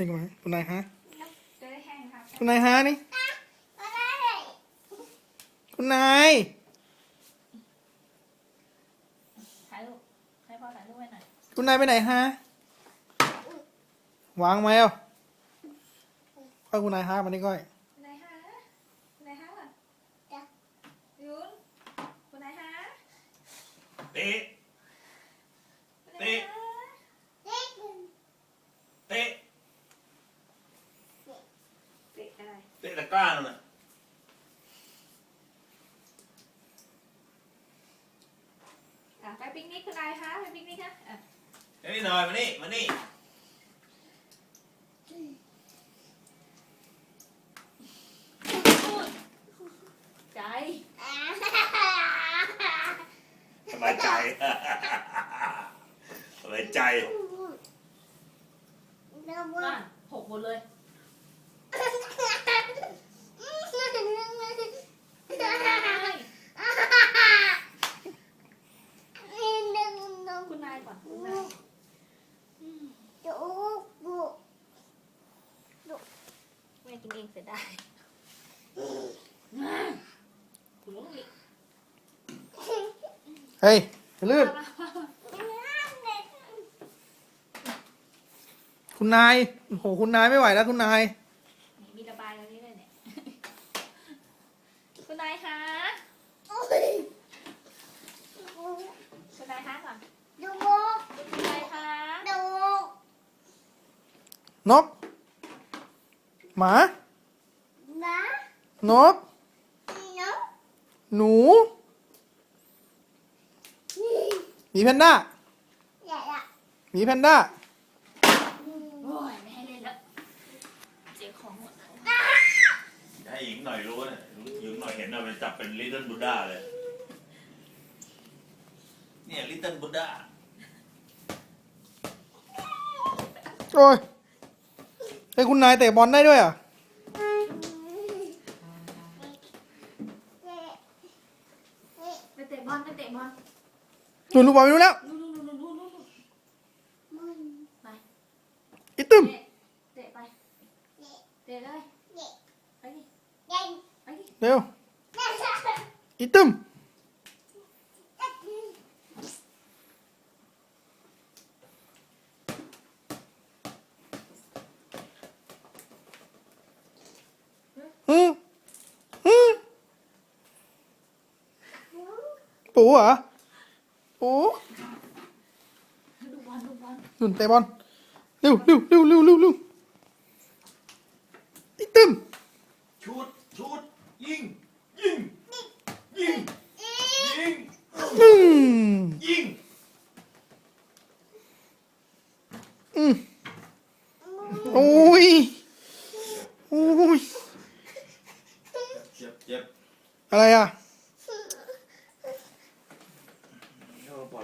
ช่ไหมคุณนายฮะจะได้แห้งครับคุณนายฮะนี่คุณนายถ่ายรูปให้พ่อถ่ายรูปไว้หน่อยคุณนายไปไหนฮะวางไหมเอะก้อยคุณนายฮะมานี่ก้อย คุณนายฮะคุณนายฮะยุนคุณนายฮะ เตะ คุณนายฮะ เตะ เตะอะไร เตะตะกร้านั่นน่ะอะไปปิกนิกคุณนายฮะไปปิกนิกฮะอะเฮ้ยหน่อยมานี่มานี่ใจสบายใจ สบายใจน่ะหกหมดเลยคุณนายก่อนคุณนายแม่ กินเองเสียดายคุณลุงอีกเฮ้ยจะลื่น คุณนายโอ้โหคุณนายไม่ไหวแล้วคุณนาย นี่มีระบายตรงนี้เลยเนี่ย คุณนายคะคุณนายคะก่อนคุณนายคะนก หมานกหนู หมีแพนด้าหมีแพนด้า โอ้ยไม่ให้เล่นแล้วเจ๊ของหมดแล้วให้หญิงหน่อยรู้นะหญิงหน่อยเห็นนะมันจับเป็นลิตเติ้ลบุดด้าเลย เนี่ยลิตเติ้ลบุดด้าโอ้ยเฮ้ยคุณนายเตะบอลได้ด้วยเหรอะไปเตะบอลไปเตะบอลหนูลูกบอลไปรู้แล้วนู่นนู่นนู่นนู่นนู่นนู่นไปอีตึมเตะเตะไปเตะเลยไปดิไปดิเร็วอีตึมอืมอืม ปูเหรอปูดูบอลดูบอลหนุนเตะบอลเร็วเร็วเร็วเร็วเร็วเร็วอีตึมชุดชุดยิงยิงยิงยิงอืมยิงอืมโอ้ยโอ้ยเจ็บเจ็บอะไรอะ